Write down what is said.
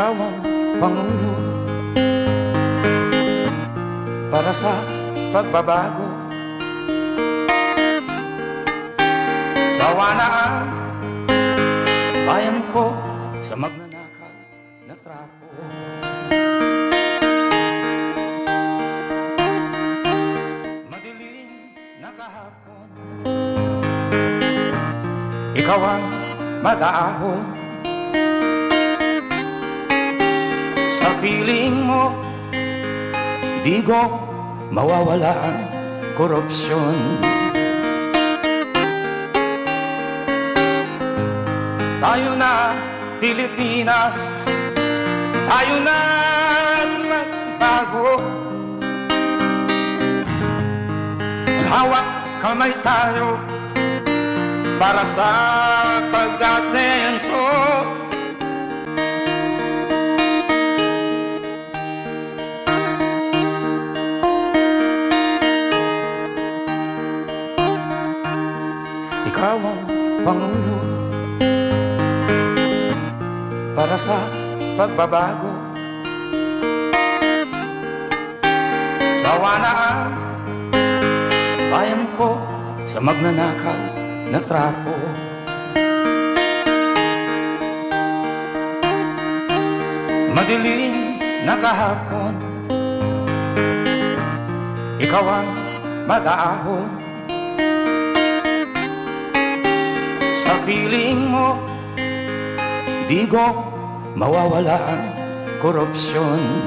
Pangulo. Para sa pagbabago. Sawa na ang bayan ko sa magnanakaw na trapo. Madilim na kahapon. Ikaw ang mag-aahon Sa piling mo Di ko mawawala ang korupsyon. Tayo na Pilipinas Tayo na magbago Hawak kamay tayo Para sa pag-asenso Ikaw ang Pangulo. Para sa pagbabago. Sawa na bayan ko Sa magnanakaw na trapo. Madilim na kahapon Ikaw ang mag-aahon Sa piling mo. Di ko mawawala ang korupsyon